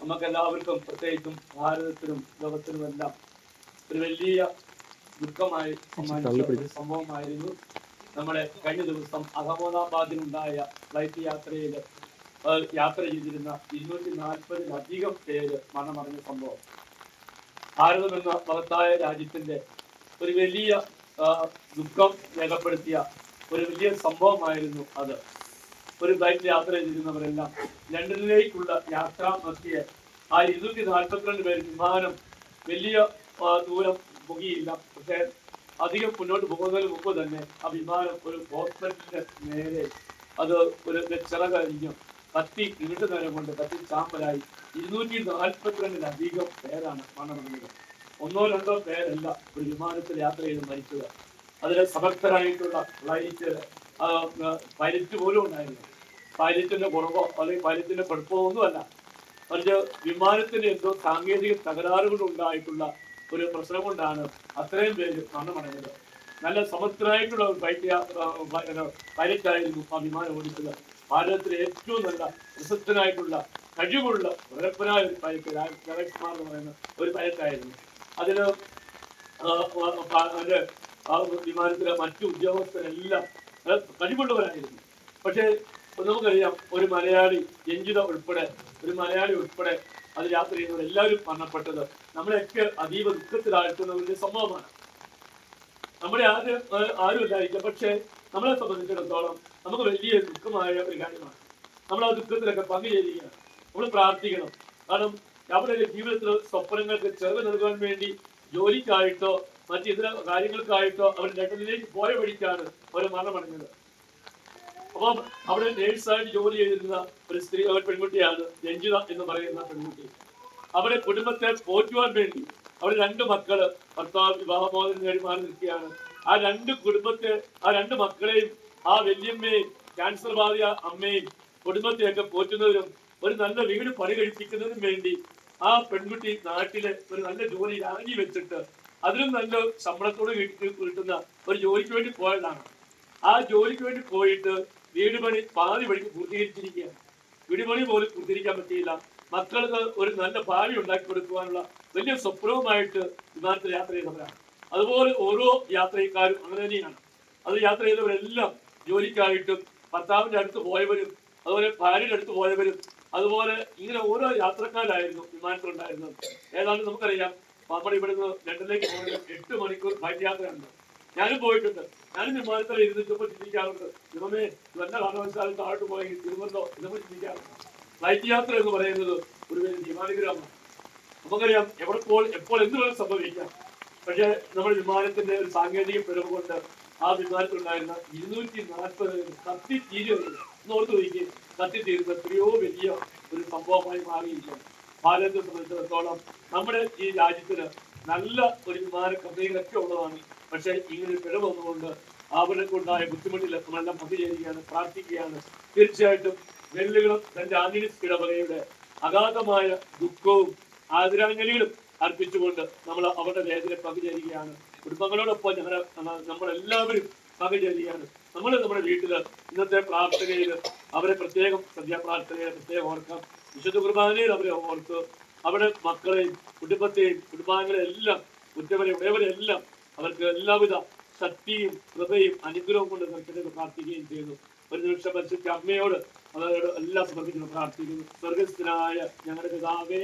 നമുക്ക് എല്ലാവർക്കും പ്രത്യേകിച്ചും ഭാരതത്തിനും ലോകത്തിനുമെല്ലാം ഒരു വലിയ ദുഃഖമായി സംഭവമായിരുന്നു. നമ്മുടെ കഴിഞ്ഞ ദിവസം അഹമ്മദാബാദിനുണ്ടായ ഫ്ലൈറ്റ് യാത്രയിൽ യാത്ര ചെയ്തിരുന്ന ഇരുന്നൂറ്റി നാൽപ്പതിലധികം പേര് മരണമടഞ്ഞ സംഭവം. ഭാരതം എന്ന മഹത്തായ രാജ്യത്തിന്റെ ഒരു വലിയ ദുഃഖം രേഖപ്പെടുത്തിയ ഒരു വലിയ സംഭവമായിരുന്നു അത്. ഒരു ബൈക്ക് യാത്ര ചെയ്തിരുന്നവരെല്ലാം ലണ്ടനിലേക്കുള്ള യാത്ര നടത്തിയ ആ ഇരുന്നൂറ്റി നാൽപ്പത്തിരണ്ട് പേര് വിമാനം വലിയ ദൂരം പുകയില്ല പക്ഷേ അധികം മുന്നോട്ട് പോകുന്നതിന് മുമ്പ് തന്നെ ആ വിമാനം ഒരു ഹോസ്പിറ്റലിന്റെ നേരെ അത് ഒരു ചിറകഴിഞ്ഞു കത്തി നിമിഷ നേരം കൊണ്ട് കത്തി ചാമ്പലായി. ഇരുന്നൂറ്റി നാൽപ്പത്തിരണ്ടിലധികം പേരാണ് മരണമടഞ്ഞത്. ഒന്നോ രണ്ടോ പേരല്ല ഒരു വിമാനത്തിൽ യാത്ര ചെയ്ത് മരിച്ചത്. അതിൽ സമർത്ഥരായിട്ടുള്ള ഫ്ലൈറ്റ് പൈലറ്റ് പോലും ഉണ്ടായിരുന്നു പൈലറ്റിന്റെ കുറവോ അല്ലെങ്കിൽ പൈലറ്റിന്റെ പഠിപ്പോ ഒന്നുമല്ല. മറിച്ച് വിമാനത്തിന് എന്തോ സാങ്കേതിക തകരാറുകൾ ഉണ്ടായിട്ടുള്ള ഒരു പ്രശ്നം കൊണ്ടാണ് അത്രയും പേര് മരണമടഞ്ഞത്. നല്ല സമർത്ഥനായിട്ടുള്ള ഒരു പൈലറ്റായിരുന്നു ആ വിമാനം ഓടിച്ചത്. ഭാരതത്തിലെ ഏറ്റവും നല്ല പ്രശസ്തനായിട്ടുള്ള കഴിവുള്ള പ്രഗത്ഭനായ ഒരു പൈലറ്റ് രാജേഷ് കുമാർ എന്ന് പറയുന്ന ഒരു പൈലറ്റ് ആയിരുന്നു അതിന് അതിന്റെ വിമാനത്തിലെ മറ്റു ഉദ്യോഗസ്ഥരെല്ലാം കഴിവുള്ളവരായിരുന്നു. പക്ഷേ നമുക്കറിയാം ഒരു മലയാളി രഞ്ജിത ഉൾപ്പെടെ ഒരു മലയാളി ഉൾപ്പെടെ അത് യാത്ര ചെയ്യുന്നവർ എല്ലാവരും മരണപ്പെട്ടത് നമ്മളെയൊക്കെ അതീവ ദുഃഖത്തിലാഴ്ത്തുന്ന ഒരു സംഭവമാണ്. നമ്മുടെ ആരും ആരും ഇല്ലായിരിക്കാം പക്ഷേ നമ്മളെ സംബന്ധിച്ചിടത്തോളം നമുക്ക് വലിയ ദുഃഖമായ ഒരു കാര്യമാണ്. നമ്മൾ ആ ദുഃഖത്തിലൊക്കെ പങ്കുചേരുകയാണ്. നമ്മൾ പ്രാർത്ഥിക്കണം. കാരണം നമ്മുടെ ജീവിതത്തിൽ സ്വപ്നങ്ങൾക്ക് ചെറുവ് നൽകാൻ വേണ്ടി ജോലിക്കായിട്ടോ മറ്റു ഇതര കാര്യങ്ങൾക്കായിട്ടോ അവർ ലണ്ടനിലേക്ക് പോയ വഴിക്കാണ് അവർ മരണമടഞ്ഞത്. അപ്പം അവിടെ നേഴ്സായിട്ട് ജോലി ചെയ്തിരുന്ന ഒരു സ്ത്രീ ഒരു പെൺകുട്ടിയാണ് രഞ്ജിത എന്ന് പറയുന്ന പെൺകുട്ടി. അവരെ കുടുംബത്തെ പോറ്റുവാൻ വേണ്ടി അവർ രണ്ട് മക്കൾ ഭർത്താവ് വിവാഹമോചനം മാറി നിൽക്കുകയാണ്. ആ രണ്ട് കുടുംബത്തെ ആ രണ്ട് മക്കളെയും ആ വല്യമ്മയും ക്യാൻസർ ബാധിയ അമ്മയും കുടുംബത്തെയൊക്കെ പോറ്റുന്നതിനും ഒരു നല്ല വീട് പണി കഴിപ്പിക്കുന്നതിനും വേണ്ടി ആ പെൺകുട്ടി നാട്ടിലെ ഒരു നല്ല ജോലി രാജി വെച്ചിട്ട് അതിലും നല്ല ശമ്പളത്തോട് കിട്ടി- കിട്ടുന്ന ഒരു ജോലിക്ക് വേണ്ടി പോയതാണ്. ആ ജോലിക്ക് വേണ്ടി പോയിട്ട് വീട് പണി പാതി വഴിക്ക് പൂർത്തീകരിച്ചിരിക്കുകയാണ്. വീട് പണി പോലും പൂർത്തീകരിക്കാൻ പറ്റിയില്ല. മക്കൾക്ക് ഒരു നല്ല ഭാവി ഉണ്ടാക്കി കൊടുക്കുവാനുള്ള വലിയ സ്വപ്നവുമായിട്ട് വിമാനത്തിൽ യാത്ര ചെയ്തവരാണ്. അതുപോലെ ഓരോ യാത്രക്കാരും അങ്ങനെ തന്നെയാണ്. അത് യാത്ര ചെയ്തവരെല്ലാം ജോലിക്കായിട്ടും ഭർത്താവിന്റെ അടുത്ത് പോയവരും അതുപോലെ ഭാര്യയുടെ അടുത്ത് പോയവരും അതുപോലെ ഇങ്ങനെ ഓരോ യാത്രക്കാരായിരുന്നു വിമാനത്തിലുണ്ടായിരുന്നത്. ഏതാണ്ട് നമുക്കറിയാം നമ്മുടെ ഇവിടുന്ന് ലണ്ടനിലേക്ക് പോകുന്നത് എട്ട് മണിക്കൂർ ഫ്ലൈറ്റ് യാത്രയുണ്ട് ഞാനും പോയിട്ടുണ്ട്. ഞാനും വിമാനത്തിൽ ഇരുന്നിട്ടപ്പോൾ ചിന്തിക്കാറുണ്ട്. ഇവമേ ഇവന്റെ കാരണവശാലും താഴോട്ട് പോയെങ്കിൽ തിരുവല്ലോ ഇതൊക്കെ ചിന്തിക്കാറുണ്ട്. ഫ്ലൈറ്റ് യാത്ര എന്ന് പറയുന്നത് ഒരു വലിയ വിമാനഗ്രഹമാണ് നമുക്കറിയാം എവിടെ പോൾ എപ്പോൾ എന്ത് വേണം സംഭവിക്കാം. പക്ഷേ നമ്മൾ വിമാനത്തിന്റെ ഒരു സാങ്കേതിക പിഴവ് കൊണ്ട് ആ വിമാനത്തിലുണ്ടായിരുന്ന ഇരുന്നൂറ്റി നാൽപ്പത് കത്തി തീരുന്നത് എന്ന് ഓർത്ത് നോക്കി കത്തി തീരുന്ന എത്രയോ വലിയ ഒരു സംഭവമായി മാറിയിരിക്കുന്നു. ഭാരതത്തെ സംബന്ധിച്ചിടത്തോളം നമ്മുടെ ഈ രാജ്യത്തിന് നല്ല ഒരു വിമാന കമ്പനികളൊക്കെ ഉള്ളതാണ്. പക്ഷേ ഇങ്ങനെ പിഴ വന്നുകൊണ്ട് അവർക്കുണ്ടായ ബുദ്ധിമുട്ടിൽ നമ്മളെല്ലാം പങ്കുചേരുകയാണ് പ്രാർത്ഥിക്കുകയാണ്. തീർച്ചയായിട്ടും വെല്ലുകളും തന്റെ ആന്റണി ഇടവകയുടെ അഗാധമായ ദുഃഖവും ആദരാഞ്ജലികളും അർപ്പിച്ചുകൊണ്ട് നമ്മൾ അവരുടെ വേദന പങ്കുചേരുകയാണ്. കുടുംബങ്ങളോടൊപ്പം ഞങ്ങൾ നമ്മളെല്ലാവരും പങ്കുചേരുകയാണ്. നമ്മൾ നമ്മുടെ വീട്ടിൽ ഇന്നത്തെ പ്രാർത്ഥനയിൽ അവരെ പ്രത്യേകം സന്ധ്യാപ്രാർത്ഥനയിൽ പ്രത്യേകം ഓർക്കാം. വിശുദ്ധ കുർബാനയിൽ അവരെ ഓർത്ത് അവരുടെ മക്കളെയും കുടുംബത്തെയും കുടുംബാംഗങ്ങളെ എല്ലാം ഉറ്റവരെ ഉടയവരെ എല്ലാം അവർക്ക് എല്ലാവിധ ശക്തിയും കൃപയും അനുഗ്രഹവും കൊണ്ട് നിൽക്കുന്നത് പ്രാർത്ഥിക്കുകയും ചെയ്യുന്നു. ഒരു നിമിഷം പരിശുദ്ധ അമ്മയോട് അവരോട് എല്ലാം സമർപ്പിച്ചു പ്രാർത്ഥിക്കുന്നു. സ്വർഗസ്ഥനായ ഞങ്ങളുടെ പിതാവേ.